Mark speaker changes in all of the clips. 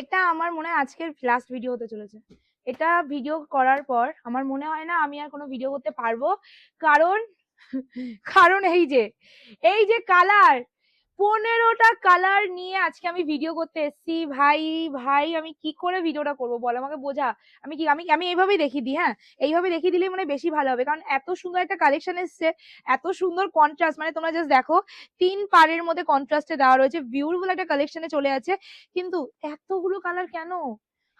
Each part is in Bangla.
Speaker 1: এটা আমার মনে হয় আজকের লাস্ট ভিডিও হতে চলেছে। এটা ভিডিও করার পর আমার মনে হয় না আমি আর কোনো ভিডিও করতে পারব। কারণ কারণ এই যে এই যে কালার পনেরোটা কালার নিয়ে আজকে আমি ভিডিও করতে এসেছি। ভাই ভাই, আমি কি করে ভিডিওটা করব? বল আমাকে বোঝা। আমি কি, আমি আমি এইভাবেই দেখিয়ে দিই হ্যাঁ? এইভাবে দেখিয়ে দিলে মানে বেশি ভালো হবে। কারণ এত সুন্দর একটা কালেকশন এসছে, এত সুন্দর কন্ট্রাস্ট মানে তোমরা জাস্ট দেখো, তিন পারের মধ্যে কন্ট্রাস্টে দেওয়া রয়েছে বিউটিফুল একটা কালেকশনে চলে আছে। কিন্তু এতগুলো কালার কেন?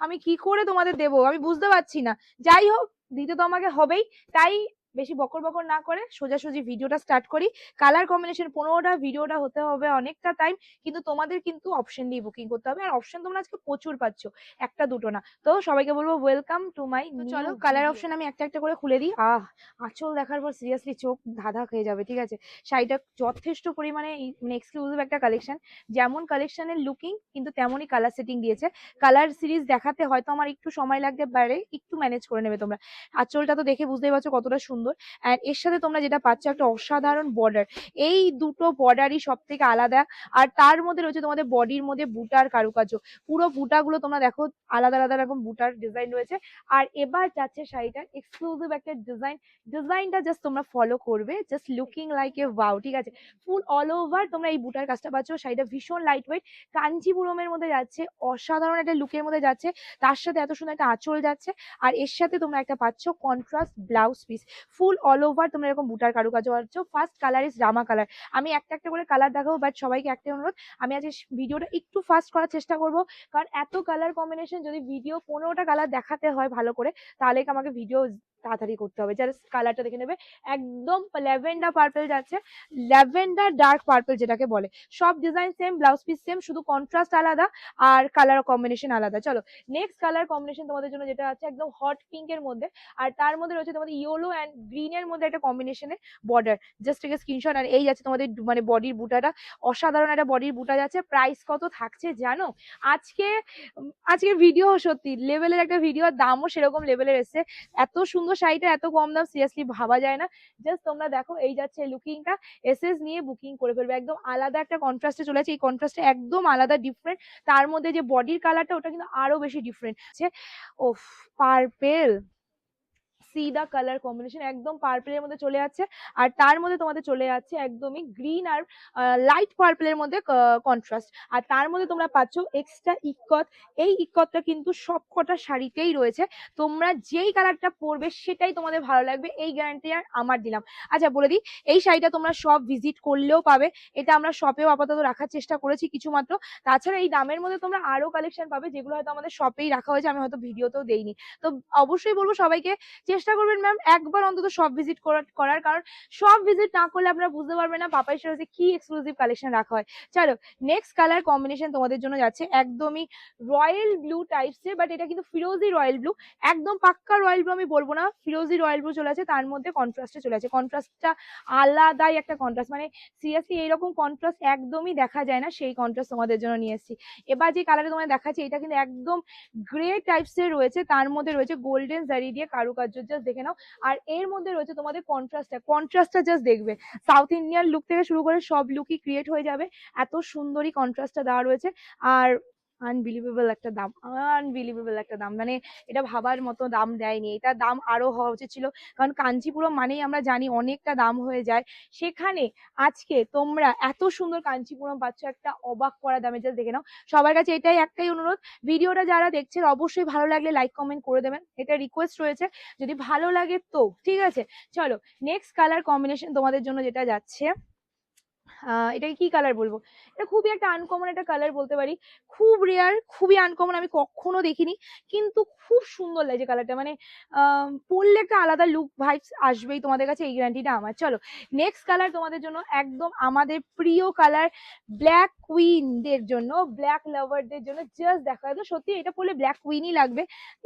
Speaker 1: আমি কি করে তোমাদের দেবো? আমি বুঝতে পারছি না। যাই হোক, দিতে তো আমাকে হবেই। তাই বেশি বকর বকর না করে সোজাসুজি ভিডিওটা স্টার্ট করি। কালার কম্বিনেশন পনেরোটা ভিডিওটা হতে হবে অনেকটা টাইম কিন্তু তোমাদের কিন্তু অপশন দিয়ে বুকিং করতে হবে। আর অপশন তোমরা আজকে প্রচুর পাচ্ছ একটা দুটো না। তো সবাইকে বলব ওয়েলকাম টু মাই চলো কালার অপশন আমি একটা একটা করে খুলে দিই। আহ আঁচল দেখার পর সিরিয়াসলি চোখ ধাঁধা খেয়ে যাবে ঠিক আছে? শাড়িটা যথেষ্ট পরিমাণে মানে এক্সক্লুসিভ একটা কালেকশন যেমন কালেকশনের লুকিং কিন্তু তেমনই কালার সেটিং দিয়েছে। কালার সিরিজ দেখাতে হয়তো আমার একটু সময় লাগতে পারে একটু ম্যানেজ করে নেবে তোমরা। আঁচলটা তো দেখে বুঝতেই পারছ কতটা সুন্দর অ্যান্ড এর সাথে তোমরা যেটা পাচ্ছ একটা অসাধারণ বর্ডার এই দুটো বর্ডারই সব থেকে আলাদা। আর তার মধ্যে রয়েছে তোমাদের বডির মধ্যে বুটার কারুকার্য। পুরো বুটাগুলো তোমরা দেখো, আলাদা আলাদা রকম বুটার ডিজাইন রয়েছে। আর এবার যাচ্ছে শাড়িটার এক্সক্লুসিভ একটা ডিজাইন ডিজাইনটা জাস্ট তোমরা ফলো করবে just looking like a wow ঠিক আছে? ফুল অল ওভার তোমরা এই বুটার কাজটা পাচ্ছ। শাড়িটা ভীষণ লাইট ওয়েট কাঞ্চিপুরমের মধ্যে যাচ্ছে, অসাধারণ একটা লুকের মধ্যে যাচ্ছে। তার সাথে এত সুন্দর একটা আঁচল যাচ্ছে। আর এর সাথে তোমরা একটা পাচ্ছ contrast blouse piece full all over তোমরা এরকম বুটার কারুকাজ পাচ্ছ। First colour is Rama colour আমি একটা একটা করে কালার দেখাবো বাট সবাইকে একটাই অনুরোধ, আমি আজকে ভিডিওটা একটু ফাস্ট করার চেষ্টা করব। কারণ এত কালার কম্বিনেশন যদি ভিডিও পনেরোটা কালার দেখাতে হয় ভালো করে, তাহলে আমাকে ভিডিও তাড়াতাড়ি করতে হবে। জাস্ট কালারটা দেখে নেবে। একদম ল্যাভেন্ডার পার্পল যাচ্ছে। ল্যাভেন্ডার ডার্ক পার্পল যেটাকে বলে। সব design same blouse piece same শুধু কন্ট্রাস্ট আলাদা আর কালার কম্বিনেশন আলাদা। চলো নেক্সট কালার কম্বিনেশন তোমাদের জন্য যেটা আছে একদম হট পিঙ্ক এর মধ্যে। আর তার মধ্যে রয়েছে তোমাদের ইয়েলো অ্যান্ড গ্রিন এর মধ্যে একটা কম্বিনেশনে বর্ডার জাস্ট থেকে স্ক্রিনশট আর এই যাচ্ছে তোমাদের মানে বডির বুটাটা। অসাধারণ একটা বডির বুটা যাচ্ছে। প্রাইস কত থাকছে জানো? আজকে আজকে ভিডিও সত্যি লেভেলের একটা ভিডিও দামও সেরকম লেভেলের এসছে। এত সুন্দর শাড়িটা এত কম দাম সিরিয়াসলি ভাবা যায় না। জাস্ট তোমরা দেখো, এই যাচ্ছে লুকিংটা এসএস নিয়ে বুকিং করে ফেলবে। একদম আলাদা একটা কন্ট্রাস্টে চলে আছে এই কন্ট্রাস্টে একদম আলাদা ডিফারেন্ট তার মধ্যে যে বডির কালারটা ওটা কিন্তু আরও বেশি different O purple see the colour combination একদম পার্পেলের মধ্যে চলে যাচ্ছে আর তার মধ্যে তোমাদের চলে যাচ্ছে একদমই গ্রিন আর লাইট পার্পেলের মধ্যে কন্ট্রাস্ট আর তার মধ্যে তোমরা পাচ্ছ এক্সট্রা ইকত। এই ইকতটা কিন্তু সব কটা শাড়িতেই রয়েছে। তোমরা যেই কালারটা পরবে সেটাই তোমাদের ভালো লাগবে। এই গ্যারান্টি আর আমার দিলাম। আচ্ছা বলে দিই, এই শাড়িটা তোমরা সব ভিজিট করলেও পাবে। এটা আমরা শপেও আপাতত রাখার চেষ্টা করেছি কিছু মাত্র তাছাড়া এই দামের মধ্যে তোমরা আরও কালেকশন পাবে, যেগুলো হয়তো আমাদের শপেই রাখা হয়েছে। আমি হয়তো ভিডিওতেও দেইনি। তো অবশ্যই বলব সবাইকে চেষ্টা করবেন ম্যাম একবার অন্তত সব ভিজিট করার কারণ সব ভিজিট না করলে আপনারা বুঝতে পারবেন না পাপাই সেরোজে কি এক্সক্লুসিভ কালেকশন রাখা হয়। চলো নেক্সট কালার কম্বিনেশন তোমাদের জন্য যাচ্ছে একদমই রয়্যাল ব্লু টাইপসের বাট এটা কিন্তু ফিরোজি রয়্যাল ব্লু একদম পাক্কা রয়্যাল ব্লু আমি বলব না, ফিরোজি রয়্যাল ব্লু চলে আছে, তার মধ্যে কন্ট্রাস্টে চলে আছে। কন্ট্রাস্টটা আলাদাই একটা কন্ট্রাস্ট মানে সিরিয়াসলি এইরকম কন্ট্রাস্ট একদমই দেখা যায় না, সেই কন্ট্রাস্ট তোমাদের জন্য নিয়ে এসেছি। এবার যে কালারটা তোমাদের দেখাচ্ছি, এটা কিন্তু একদম গ্রে টাইপসের রয়েছে, তার মধ্যে রয়েছে গোল্ডেন জারি দিয়ে কারুকার্য জাস্ট দেখে নাও। আর এর মধ্যে রয়েছে তোমাদের কন্ট্রাস্টটা কন্ট্রাস্টটা জাস্ট দেখবে। সাউথ ইন্ডিয়ান লুক থেকে শুরু করে সব লুকই ক্রিয়েট হয়ে যাবে। এত সুন্দরই কন্ট্রাস্টটা দেওয়া রয়েছে। আর আনবিলিভেবল একটা দাম আনবিলিভেবল একটা দাম। মানে এটা ভাবার মতো দাম দেয়নি। এটার দাম আরও হওয়া উচিত ছিল। কারণ কাঞ্চিপুরম মানেই আমরা জানি অনেকটা দাম হয়ে যায়। সেখানে আজকে তোমরা এত সুন্দর কাঞ্চিপুরম পাচ্ছ একটা অবাক করা দামে জাস্ট দেখে নাও। সবার কাছে এটাই একটাই অনুরোধ। ভিডিওটা যারা দেখছেন, অবশ্যই ভালো লাগলে লাইক কমেন্ট করে দেবেন। এটা রিকোয়েস্ট রয়েছে। যদি ভালো লাগে তো, ঠিক আছে? চলো নেক্সট কালার কম্বিনেশন তোমাদের জন্য যেটা যাচ্ছে। এটাকে কি কালার বলব? এটা খুবই একটা আনকমন একটা কালার বলতে পারি। খুব রেয়ার খুবই আনকমন আমি কখনো দেখিনি। কিন্তু খুব সুন্দর লাগছে কালারটা মানে পরলে একটা আলাদা লুক ভাইবস আসবেই তোমাদের কাছে। এই গ্যারান্টিটা আমার। চলো নেক্সট কালার তোমাদের জন্য একদম আমাদের প্রিয় কালার ব্ল্যাক কুইনদের জন্য ব্ল্যাক লাভারদের জন্য জাস্ট দেখা যায় সত্যি, এটা পরলে ব্ল্যাক কুইনই লাগবে।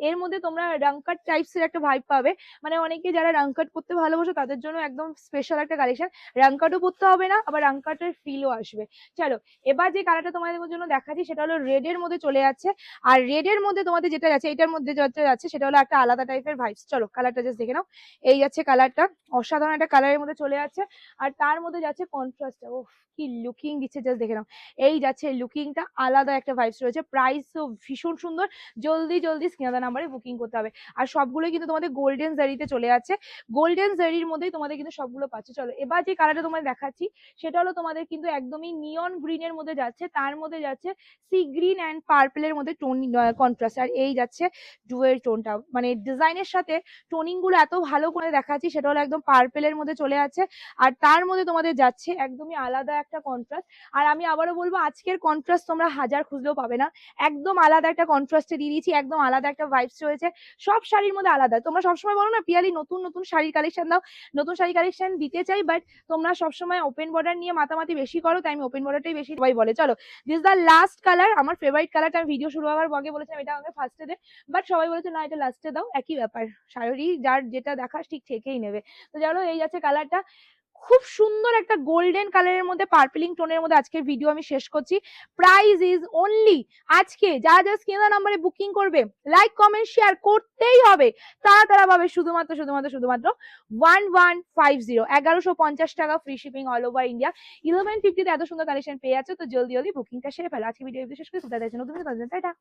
Speaker 1: এর মধ্যে তোমরা রাংকাট টাইপস এর একটা ভাইব পাবে। মানে অনেকে যারা রাংকাট পরতে ভালোবাসো, তাদের জন্য একদম স্পেশাল একটা কালেকশন রাংকাটও পরতে হবে না, আবার রাংকাট আনকাটের ফিলও আসবে। চলো, এবার যে কালারটা তোমাদের জন্য দেখাচ্ছি সেটা হলো রেড এর মধ্যে চলে যাচ্ছে। আর রেড এর মধ্যে তোমাদের যেটা যাচ্ছে, এটার মধ্যে যেটা যাচ্ছে সেটা হলো একটা আলাদা টাইপের ভাইবস চলো কালারটা জাস্ট দেখে নাও। এই যাচ্ছে কালারটা অসাধারণ একটা কালারের মধ্যে চলে যাচ্ছে। আর তার মধ্যে যাচ্ছে কন্ট্রাস্টটা ও কি লুকিং দিচ্ছে জাস্ট দেখে নাও। এই যাচ্ছে লুকিংটা আলাদা একটা ভাইবস রয়েছে। প্রাইসও ভীষণ সুন্দর। জলদি জলদি স্ক্রিনাদা নাম্বারে বুকিং করতে হবে। আর সবগুলোই কিন্তু তোমাদের গোল্ডেন জারিতে চলে যাচ্ছে। গোল্ডেন জারির মধ্যেই তোমাদের কিন্তু সবগুলো পাচ্ছে। চলো, এবার যে কালারটা তোমাদের দেখাচ্ছি, সেটা হলো তোমাদের কিন্তু একদমই নিয়ন গ্রিনের মধ্যে যাচ্ছে। তার মধ্যে যাচ্ছে সি গ্রিন অ্যান্ড পার্পেলের মধ্যে টোন কন্ট্রাস্ট আর এই যাচ্ছে ডুয়েল টোনটা মানে ডিজাইনের সাথে টোনিংগুলো এত ভালো করে দেখাচ্ছি, সেটা হলো একদম পার্পেলের মধ্যে চলে যাচ্ছে আর তার মধ্যে তোমাদের যাচ্ছে একদমই আলাদা একটা কন্ট্রাস্ট আর আমি আবারও বলব, আজকের কন্ট্রাস্ট তোমরা হাজার খুঁজলেও পাবে না। একদম আলাদা একটা কন্ট্রাস্টে দিয়ে দিয়েছি, একদম আলাদা একটা ভাইবস রয়েছে। সব শাড়ির মধ্যে আলাদা। তোমরা সবসময় বলো না, পিয়ালি, নতুন নতুন শাড়ির কালেকশন দাও। নতুন শাড়ি কালেকশন দিতে চাই বাট তোমরা সবসময় ওপেন বর্ডার নিয়ে মাতামাতি বেশি করো, তাই আমি ওপেন বর্ডারটাই বেশি সবাই বলে। চলো দিস দ্য লাস্ট কালার আমার ফেভারিট কালারটা আমি ভিডিও শুরু হওয়ার আগে বলেছিলাম, এটা আমাকে ফার্স্টে দে। বাট সবাই বলেছে, না, এটা লাস্টে দাও। একই ব্যাপার। শাড়ি যার যেটা দেখাস ঠিক থেকেই নেবে। তো চলো, এই যাচ্ছে কালারটা খুব সুন্দর একটা গোল্ডেন কালারের মধ্যে পার্পলিং টোনের মধ্যে আজকের ভিডিও আমি শেষ করছি। প্রাইস ইজ অনলি আজকে যা যা স্ক্রিন নাম্বারে বুকিং করবে লাইক কমেন্ট শেয়ার করতেই হবে। তারা তারা পাবে শুধুমাত্র শুধুমাত্র শুধুমাত্র ওয়ান ওয়ান ফাইভ জিরো এগারোশো পঞ্চাশ টাকা free shipping all over India eleven ফিফটিতে এত সুন্দর কালেকশন পেয়ে যাচ্ছে, তো জলদি জলদি বুকিংটা সেরে ফেলো। আজকে ভিডিও শেষ করে কোথায় নতুন টাটা।